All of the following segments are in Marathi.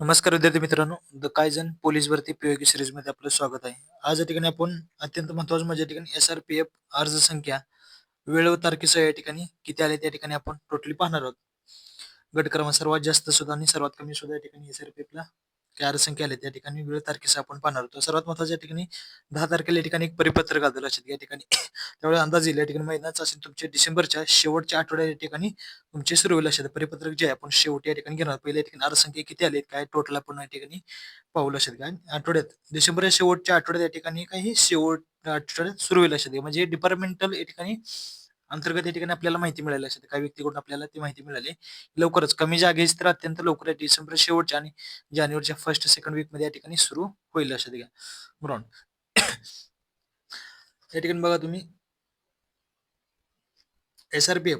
नमस्कार विद्यार्थी मित्रांनो. द कायझन पोलीस भरती पीओके सिरीजमध्ये आपलं स्वागत आहे. आज या ठिकाणी आपण अत्यंत महत्वाचं म्हणजे या ठिकाणी एस आर पी एफ अर्ज संख्या वेळ व तारखेसह या ठिकाणी किती आले त्या ठिकाणी आपण टोटली पाहणार आहोत. गट क्रमांक सर्वात जास्त सुद्धा आणि सर्वात कमी सुद्धा या ठिकाणी एस आर पी एफ ला काय आले त्या ठिकाणी वेळ तारखेस आपण पाहणार होतो सर्वात महत्त्वाच्या ठिकाणी दहा तारखेला या ठिकाणी एक परिपत्रक आलं लक्षात या ठिकाणी त्यावेळी अंदाज येईल. या ठिकाणी महिन्याचा असेल तुमच्या डिसेंबरच्या शेवटच्या आठवड्या या ठिकाणी तुमचे सुरू होईल लक्षात परिपत्रक जे आहे आपण शेवटी या ठिकाणी घेणार पहिल्या ठिकाणी अर्ज किती आले काय टोटल आपण या ठिकाणी पाहू लक्षात घ्या आठवड्यात डिसेंबरच्या शेवटच्या आठवड्यात या ठिकाणी काही शेवट आठवड्यात सुरू होईल लक्षात घ्या म्हणजे डिपार्टमेंटल या ठिकाणी अंतर्गत या ठिकाणी आपल्याला माहिती मिळाली. असेल काही व्यक्तीकडून आपल्याला ती माहिती मिळाली. लवकरच कमी जागेच तर अत्यंत लवकर डिसेंबर शेवटच्या आणि जानेवारीच्या फर्स्ट सेकंड वीकमध्ये या ठिकाणी सुरू होईल लक्षात घ्या ग्राउंड या ठिकाणी बघा तुम्ही. एसआरपीएफ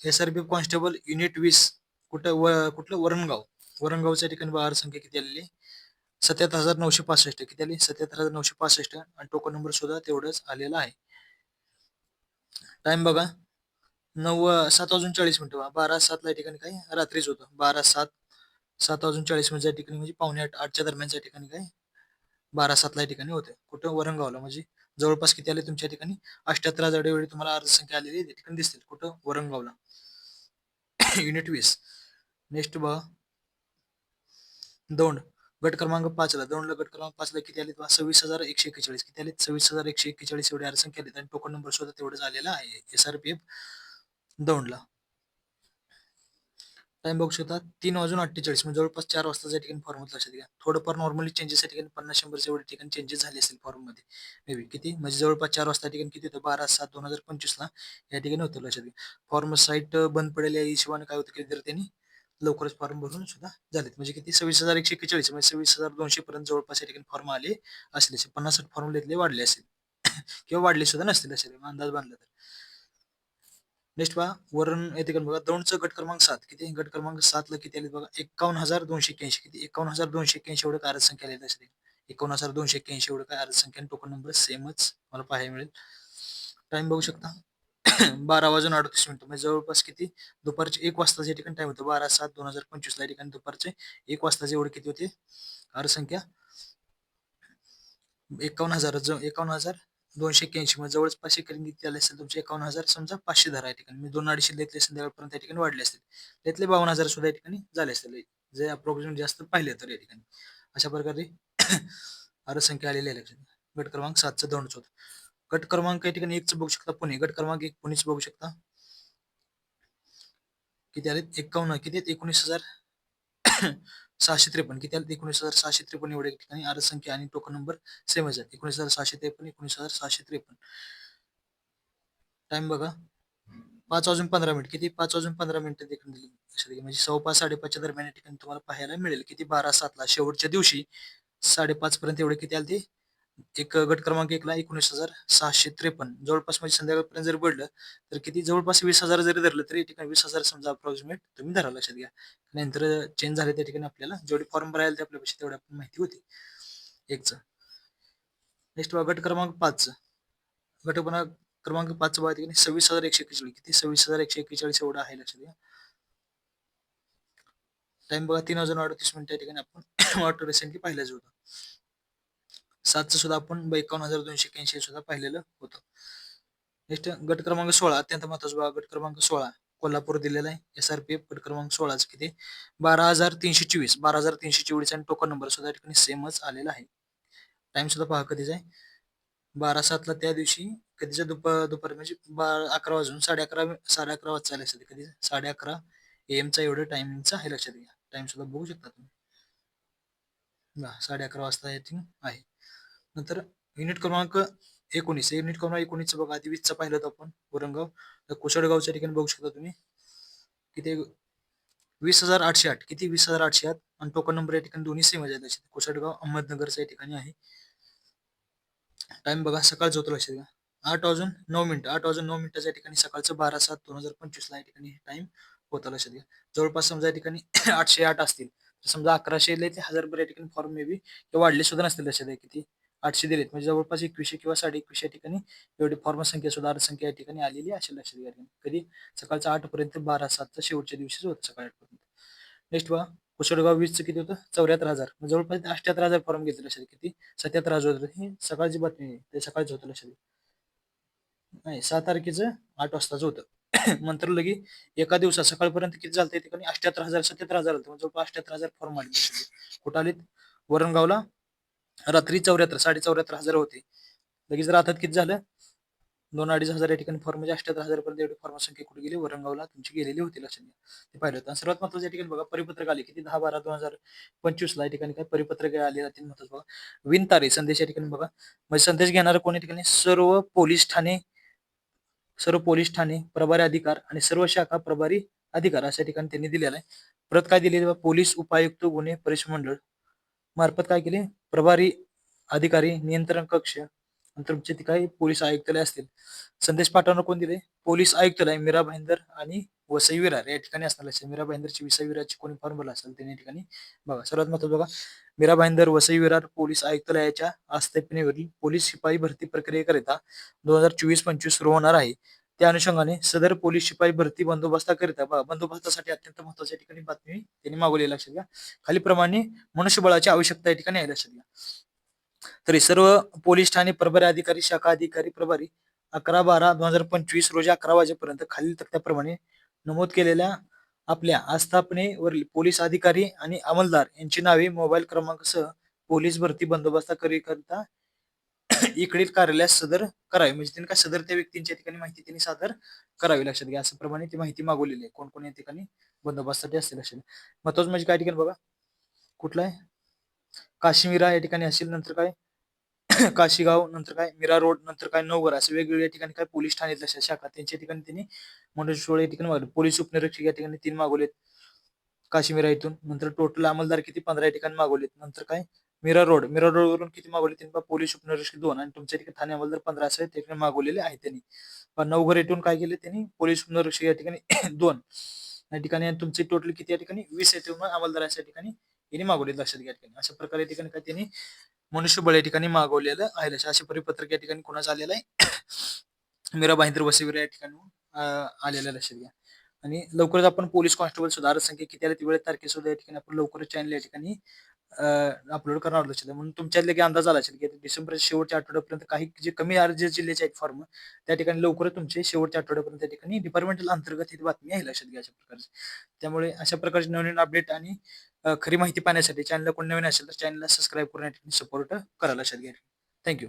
एसआरपीएफ कॉन्स्टेबल युनिट वीस कुठं व कुठलं? वरणगाव. वरणगावच्या ठिकाणी बघा संख्या किती आलेली सत्याहत्तर हजार नऊशे पासष्ट. किती आली? सत्याहत्तर हजार नऊशे पासष्ट. आणि टोकन नंबर सुद्धा तेवढंच आलेला आहे. टाइम बघा नऊ सात वाजून चाळीस मिनिटं बारा सातला ठिकाणी काय? रात्रीच होतं. बारा सात सात वाजून चाळीस मिनिट ठिकाणी म्हणजे पावणे आठ आठच्या दरम्यानच्या ठिकाणी काय? बारा सातला या ठिकाणी होते. कुठं? वरंगावला. म्हणजे जवळपास किती आले तुमच्या ठिकाणी? अठ्याहत्तर हजार वेळी तुम्हाला अर्ज संख्या आलेली त्या ठिकाणी दिसतील. कुठं? वरंगावला. युनिट वीस. नेक्स्ट बघा दोंड. गट क्रमांक पाचला दोनला गट क्रमांक पाचला किती आले सव्वीस हजार एकशे एक्केचाळीस किती आले सव्वीस हजार एकशे एक्केचाळीस एवढे अर्ज संख्या आणि टोकन नंबर सुद्धा तेवढं झालेला आहे. एस आर पी एफ दौंडला टाइम बघू शकता तीन वाजून अठ्ठेचाळीस म्हणजे जवळपास चार वाजताच्या ठिकाणी फॉर्म लक्षात घ्या. थोडंफार नॉर्मली चेंजेस ठिकाणी पन्नास शंभरच्या एवढे ठिकाणी चेंजेस झाले असेल फॉर्ममध्ये. मे बी किती? म्हणजे जवळपास चार वाजता ठिकाणी किती होतं? बारा सात दोन हजार पंचवीस ला या ठिकाणी होतं लक्षात घ्या. फॉर्म साईट बंद पडेल या हिशोबाने काय होतं? की विद्यार्थ्यांनी लवकरच फॉर्म भरून सुद्धा झालेत. म्हणजे किती? सव्वीस हजार एकशे एकेचाळीस म्हणजे सव्वीस हजार दोनशे पर्यंत जवळपास या ठिकाणी फॉर्म आले असले. पन्नास साठ फॉर्म घेतले वाढले असेल. किंवा वाढले सुद्धा नसतील असेल म्हणजे अंदाज बांधला तर. नेक्स्ट पहा. वरण येते बघा. दोनचं गट क्रमांक सात. किती? गट क्रमांक सातला किती आले बघा? एकावन्न हजार दोनशे एक्क्याऐंशी. किती? एकावन्न हजार दोनशे एक्क्याऐंशी एवढं काय संख्या आलेली असेल एकावन्न हजार दोनशे एक्क्याऐंशी एवढं काय संख्या टोकन नंबर सेमच मला पाहायला मिळेल. टाइम बघू शकता. बारा वाजून अडतीस मिनिटं. म्हणजे जवळपास किती? दुपारचे एक वाजताच्या ठिकाणी टाइम होतं. बारा सात दोन हजार पंचवीस ला ठिकाणी दुपारचे एक वाजताचे एवढे किती होते? आरसंख्या एकावन्न हजार एकावन्न हजार दोनशे एक्क्याऐंशी. म्हणजे जवळच पाचशे करून किती आले असेल तुमचे? एकावन्न हजार समजा पाचशे धरा या ठिकाणी. मी दोन अडीचशे देतले संध्याकाळपर्यंत या ठिकाणी वाढले असतील. त्यातले बावन्न हजार सुद्धा या ठिकाणी झाले असतील. जे अप्रॉक्सिमेट जास्त पाहिले तर या ठिकाणी. अशा प्रकारे आरसंख्या आलेली आहे लक्षात गट क्रमांक सातचं दोनच होत गट क्रमांक या ठिकाणी एकच बघू शकता पुणे. गट क्रमांक एक पुणेच बघू शकता. किती आले एकावन्न. किती एकोणीस हजार सहाशे त्रेपन्न. किती आले एकोणीस हजार सहाशे त्रेपन्न एवढे ठिकाणी. अर्ज संख्या आणि टोकन नंबर सेम हजार एकोणीस हजार सहाशे त्रेपन्न एकोणीस हजार सहाशे त्रेपन्न. टाइम बघा. पाच वाजून पंधरा मिनिट. किती? पाच वाजून पंधरा मिनिटं देखील दिली. म्हणजे सव्वा साडेपाचच्या दरम्यान या ठिकाणी तुम्हाला पाहायला मिळेल. किती? बारा सातला. शेवटच्या दिवशी साडेपाच पर्यंत एवढे किती आले ते एक गट क्रमांक एकला एकोणीस हजार सहाशे त्रेपन्न. जवळपास म्हणजे संध्याकाळपर्यंत जर पडलं तर किती? जवळपास वीस हजार जरी धरलं तरी ठिकाणी वीस हजार समजा अप्रॉक्सिमेट तुम्ही धरा लक्षात घ्या. नंतर चेंज झाले त्या ठिकाणी आपल्याला. जेवढे फॉर्म भरायला ते आपल्यापेक्षा तेवढी आपण माहिती होती. एकच. नेक्स्ट बघा गट क्रमांक पाच. गट क्रमांक पाच बघा ठिकाणी सव्वीस हजार एकशे एक्केचाळीस. किती? सव्वीस हजार एकशे एक्केचाळीस एवढा आहे लक्षात घ्या. टाइम बघा तीन हजार अडतीस मिनिट या ठिकाणी आपण वाटतो रिसेंटली पाहिलं होतं सातचं सुद्धा आपण एकावन्न हजार दोनशे ऐंशी सुद्धा पाहिलेलं होतं. नेक्स्ट गट क्रमांक सोळा अत्यंत महत्त्वाचा गट क्रमांक सोळा कोल्हापूर दिलेला आहे. एस आर पी एफ गट क्रमांक सोळाच किती? बारा हजार तीनशे चोवीस बारा हजार तीनशे चोवीस आणि टोकन नंबर सुद्धा ठिकाणी सेमच आलेला आहे. टाइम सुद्धा पहा कधीच आहे. बारा सातला त्या दिवशी कधीच्या दुपार दुपार म्हणजे बारा अकरा वाजून साडे अकरा साडे अकरा वाजता आले असते कधी साडे अकरा एमचा एवढं टायमिंगचा आहे लक्षात घ्या. टाइम सुद्धा बघू शकता तुम्ही. साडे अकरा वाजता आहे. नंतर युनिट क्रमांक एकोणीस. युनिट क्रमांक एकोणीस बघा. आधी वीसचा पाहिलं होतं आपण औरंगाव तर कुशळगावच्या ठिकाणी बघू शकता तुम्ही. किती? वीस हजार आठशे आठ. किती? वीस हजार आठशे आठ. आणि टोकन नंबर या ठिकाणी दोन्ही सेम आहेत. कुशळगाव अहमदनगरच्या ठिकाणी आहे. टाइम बघा. सकाळचं होतं लक्षात घ्या. आठ वाजून नऊ मिनिटं. आठ वाजून नऊ मिनिटाच्या ठिकाणी सकाळचं बारा सात दोन हजार पंचवीसला या ठिकाणी टाइम होता लक्षात घ्या. जवळपास समजा या ठिकाणी आठशे आठ असतील. समजा अकराशे ते हजार या ठिकाणी फॉर्म मे बी वाढले सुद्धा नसतील लक्षात घ्या किती. आठशे दिलेत. म्हणजे जवळपास एकवीसशे किंवा साडे एकवीसशे ठिकाणी एवढी फॉर्म संख्या सुद्धा संख्या या ठिकाणी आलेली असेल लक्षात घ्या. कधी सकाळच्या आठ पर्यंत बारा सातचा शेवटच्या दिवशीच होत सकाळी आठ पर्यंत. नेक्स्ट बघा कुशळगाव वीसचं किती होतं? चौऱ्याहत्तर हजार. जवळपास अठ्याहत्तर हजार फॉर्म घेतले लक्षात किती? सत्याहत्तर हजार होतं. ही सकाळची बातमी आहे. ते सकाळचं होतं लक्षात नाही सहा तारखेचं आठ वाजताच होतं. नंतर लगे एका दिवसात सकाळपर्यंत किती झालं ठिकाणी? अठ्याहत्तर हजार सत्याहत्तर हजार झालं जवळपास अठ्याहत्तर हजार फॉर्म आले कुठं आलेत? वरणगावला रात्री चौऱ्याहत्तर साडे चौऱ्याहत्तर हजार होते. लगेच राहतात किती झालं? दोन अडीच हजार या ठिकाणी फॉर्म म्हणजे अठ्याहत्तर हजार पर्यंत एवढी फॉर्म संख्या कुठे गेली? वरंगावला तुमची गेलेली होती लक्षात घ्या ते पाहिलं होतं. सर्वात महत्वाचं या ठिकाणी बघा परिपत्रक आले किती? दहा बारा दोन हजार पंचवीस ला या ठिकाणी काय परिपत्रक आले जातील महत्वाचं बघा. विन तारे संदेश या ठिकाणी बघा. म्हणजे संदेश घेणारं कोणी ठिकाणी? सर्व पोलीस ठाणे सर्व पोलीस ठाणे प्रभारी अधिकार आणि सर्व शाखा प्रभारी अधिकार अशा ठिकाणी त्यांनी दिलेला आहे. परत काय दिले पोलीस उपायुक्त गुन्हे परिषद मंडळ. मार्फत काय केले? प्रभारी अधिकारी नियंत्रण कक्ष आणि तुमचे ते काही पोलीस आयुक्तालय असतील. संदेश पाठवणं कोण दिले पोलीस आयुक्तालय मीरा भाईंदर आणि वसई विरार. या ठिकाणी असणार लक्षात मीरा भाईंदरची विसाई विरारची कोणी फॉर्म भरला असेल त्यांनी या ठिकाणी बघा. सर्वात महत्वाचं बघा. मीरा भाईंदर वसई विरार पोलीस आयुक्तालयाच्या आस्थापनेवरील पोलीस शिपाई भरती प्रक्रियेकरिता दोन हजार चोवीस पंचवीस सुरू होणार आहे. त्या अनुषंगाने सदर पोलीस शिपाई भरती बंदोबस्ताकरिता बंदोबस्तासाठी अत्यंत महत्त्वाच्या ठिकाणी बातमी त्यांनी मागवली लक्षात घ्या. खालीप्रमाणे मनुष्यबळाची आवश्यकता या ठिकाणी आहे. लक्षात घ्या. तरी सर्व पोलीस ठाणे प्रभारी अधिकारी शाखा अधिकारी प्रभारी अकरा बारा दोन हजार पंचवीस रोजी अकरा वाजेपर्यंत खालील तक्त्याप्रमाणे नमूद केलेल्या आपल्या आस्थापनेवरील पोलीस अधिकारी आणि अंमलदार यांची नावे मोबाईल क्रमांकसह पोलीस भरती बंदोबस्ताकरिता इकडील कार्यालयास सदर करावी. म्हणजे त्यांनी काय सदर त्या व्यक्तींच्या ठिकाणी माहिती त्यांनी सादर करावी लक्षात घ्या. असं प्रमाणे ती माहिती मागवलेली आहे. कोण कोण या ठिकाणी बंदोबस्तासाठी असते लक्षात महत्वाचं म्हणजे काय ठिकाणी बघा. कुठलं आहे? काश्मीरा या ठिकाणी असेल नंतर काय? काशीगाव नंतर काय? मीरा रोड नंतर काय? नवगर असे वेगवेगळ्या ठिकाणी काय? पोलीस ठाणे लक्षात. शाखा. त्यांच्या ठिकाणी त्यांनी मनोज या ठिकाणी मागवले. पोलीस उपनिरीक्षक या ठिकाणी तीन मागवलेत. काश्मीरा इथून. नंतर टोटल अंमलदार किती? पंधरा या ठिकाणी मागवलेत. नंतर काय? मीरा रोड मिरर रोड वरून किती मागवले तीन? पोलीस उपनिरीक्षक दोन आणि तुमच्या ठिकाणी ठाणे अंमलदार पंधरा असे ठिकाणी मागवलेले आहेत त्यांनी. पण नवघर इथून काय केले त्यांनी? पोलीस उपनिरीक्षक या ठिकाणी दोन. या ठिकाणी तुमचे टोटल किती या ठिकाणी? वीस येथे अंमलदार अशा ठिकाणी यांनी मागवले लक्षात घ्या ठिकाणी. अशा प्रकारे ठिकाणी काय त्यांनी मनुष्यबळ या ठिकाणी मागवलेलं आहे. असे परिपत्रक या ठिकाणी कोणाचं आलेलं आहे? मीरा भाईंद्र वसेवीर या ठिकाणी आलेलं लक्षात घ्या. आणि लवकरच आपण पोलीस कॉन्स्टेबल सुद्धा संख्या किती आली ती वेळेत तारखे सुद्धा या ठिकाणी आपण लवकरच चॅनल या ठिकाणी अपलोड करणार लक्षात म्हणून तुमच्यातले लगे अंदाज आला असेल की डिसेंबरच्या शेवटच्या आठवड्यापर्यंत काही जे कमी अर्ज जिल्ह्याचे आहेत फॉर्म त्या ठिकाणी लवकरच तुमचे शेवटच्या आठवड्यापर्यंत त्या ठिकाणी डिपार्टमेंटल अंतर्गत ही बातमी आहे लक्षात घ्या अशा प्रकारची. त्यामुळे अशा प्रकारचे नवीन अपडेट आणि खरी माहिती पाहण्यासाठी चॅनलला कोण नवीन असेल तर चॅनलला सबस्क्राईब करून सपोर्ट करा लक्षात घ्या. थँक्यू